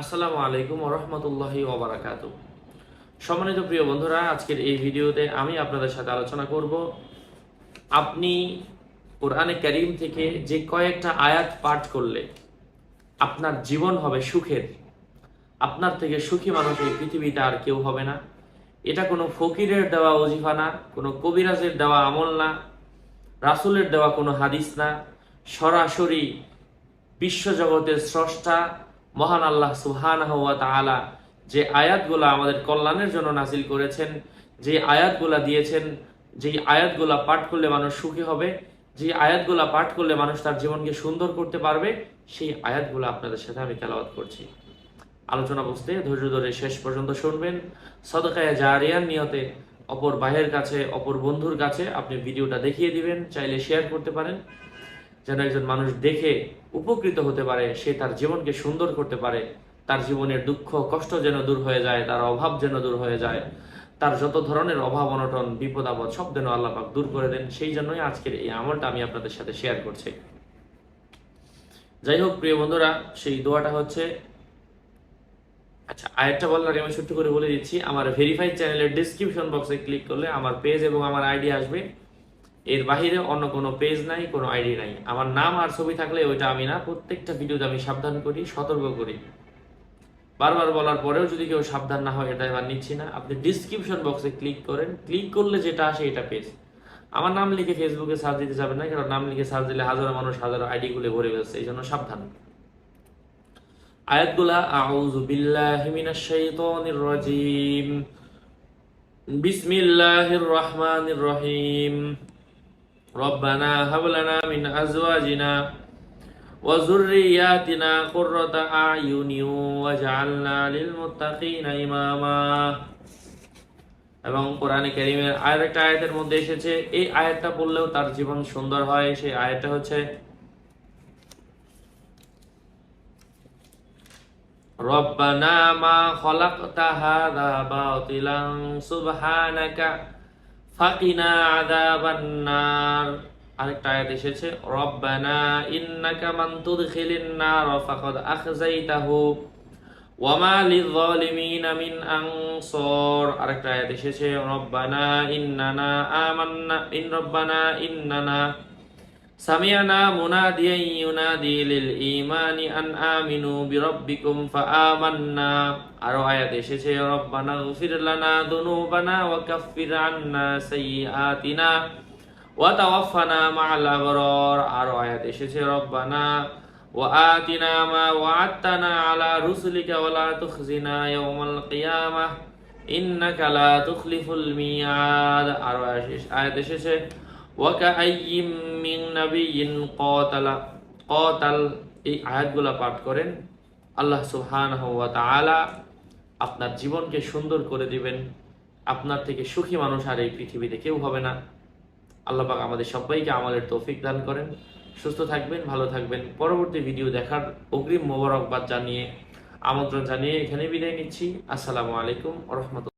আসসালামু আলাইকুম রহমতুল্লাহি ওবরাকাত। সম্মানিত প্রিয় বন্ধুরা, আজকের এই ভিডিওতে আমি আপনাদের সাথে আলোচনা করব আপনি কোরআনে করিম থেকে যে কয়েকটা আয়াত পাঠ করলে আপনার জীবন হবে সুখের। আপনার থেকে সুখী মানুষ এই পৃথিবীতে আর কেউ হবে না। এটা কোনো ফকিরের দেওয়া অজিফা না, কোনো কবিরাজের দেওয়া আমল না, রাসুলের দেওয়া কোনো হাদিস না। সরাসরি বিশ্বজগতের স্রষ্টা মহান আল্লাহ সুহান যে আয়াতগুলা আমাদের কল্যাণের জন্য নাজিল করেছেন, যে আয়াতগুলা দিয়েছেন যে আয়াতগুলা পাঠ করলে মানুষ সুখী হবে, যে আয়াতগুলা পাঠ করলে মানুষ তার জীবনকে সুন্দর করতে পারবে, সেই আয়াতগুলো আপনাদের সাথে আমি তেলাওয়াত করছি। আলোচনা বুঝতে ধৈর্য ধরে শেষ পর্যন্ত শুনবেন। সদকায় জারিয়ার নিয়তে অপর ভাইয়ের কাছে, অপর বন্ধুর কাছে আপনি ভিডিওটা দেখিয়ে দিবেন, চাইলে শেয়ার করতে পারেন। যেন একজন মানুষ দেখে উপকৃত হতে পারে, সে তার জীবনকে সুন্দর করতে পারে, তার জীবনের দুঃখ কষ্ট যেন দূর হয়ে যায়, তার অভাব যেন দূর হয়ে যায়, তার যত ধরনের অভাব, অনটন, বিপদ, আপদ, সব যেন আল্লাহ পাক দূর করে দেন, সেই জন্যই আজকের এই আমলটা আমি আপনাদের সাথে শেয়ার করছি। যাই হোক, প্রিয় বন্ধুরা, সেই দোয়াটা হচ্ছে আচ্ছা আরেকটা বলার আগে আমি ছোট্ট করে বলে দিচ্ছি, আমার ভেরিফাইড চ্যানেলের ডিসক্রিপশন বক্সে ক্লিক করলে আমার পেজ এবং আমার আইডি আসবে। এর বাহিরে অন্য কোনো পেজ নাই, কোনো আইডি নাই। আমার নাম আর ছবি থাকলে ওইটা আমি না, প্রত্যেকটা ভিডিওতে আমি সাবধান করি, সতর্ক করি। বারবার বলার পরেও যদি কেউ সাবধান না হয়, এটা এবার নিচ্ছি না। আপনি ডিসক্রিপশন বক্সে ক্লিক করেন। ক্লিক করলে যেটা আসে এটা পেজ আমার নাম লিখে ফেসবুকে সার্চ দিতে যাবেন না, কারণ নাম লিখে সার্চ দিলে হাজারো মানুষ হাজারো আইডি গুলো ভরে ফেলছে, এই জন্য সাবধান। আয়াতগুলা, আউযু বিল্লাহি মিনাশ শাইতানির রাজিম। বিসমিল্লাহির রহমানির রহিম। ربنا هب لنا من ওয়া যুররিয়াতিনা قرة আয়ুনি ওয়াজআলনা للمتقين মুত্তাকিনা এবং কোরআনে কেরিমের কারিমের আরেকটা আয়াতের মধ্যে এসেছে, এই আয়াতটা পড়লেও তার জীবন সুন্দর হয়। সেই আয়াতটা হচ্ছে, রব্বানা মা খলাকতা হাযা বাতিলান সুবহানাকা ফাকিনা আযাবান্নার। আরেকটা আয়াত এসেছে, রব্বানা ইন্নাকা মান তুদখিলিন নার ফাকাদ আখযাইতাহু ওয়ামা লিযালিমিনা মিন আনসার। আরেকটা আয়াত এসেছে, রব্বানা ইন্নানা আমান্না, ইন রব্বানা ইন্নানা সামিয়ানা মুনাদিয়ান ইউনাদি লিল ঈমানি আন আমিনু বিরাব্বিকুম ফাআমান্না আরও আয়াত এসেছে রব্বানা গফির লানা দুনুবানা ওয়া কাফফির আন্না সাইয়্যাতিনা ওয়া তাওয়াফফানা মা'আল আবরার আরও আয়াত এসেছে রব্বানা ওয়া আতিনা মা ওয়া'আদতানা আলা রুসুলিকা ওয়া লা তুখজিনা ইয়াওমাল কিয়ামাহ ইন্নাকা লা তুখলিফুল মিয়াদ আরও আয়াত এসেছে ওয়াকাআইয়িম মিন নাবিয়্যিন ক্বাতালা, ক্বাতাল, এই আয়াতগুলো পাঠ করেন। আল্লাহ সুবহানাহু ওয়া আপনার জীবনকে সুন্দর করে দিবেন। আপনার থেকে সুখী মানুষ আর এই পৃথিবীতে কেউ হবে না। আল্লাহ পাক আমাদের সবাইকে আমলের তৌফিক দান করেন। সুস্থ থাকবেন, ভালো থাকবেন। পরবর্তী ভিডিও দেখার অগ্রিম মোবারকবাদ জানিয়ে আমন্ত্রণ জানিয়ে এখানে বিদায় নিচ্ছি। আসসালামু আলাইকুম রহমতুল্লাহ।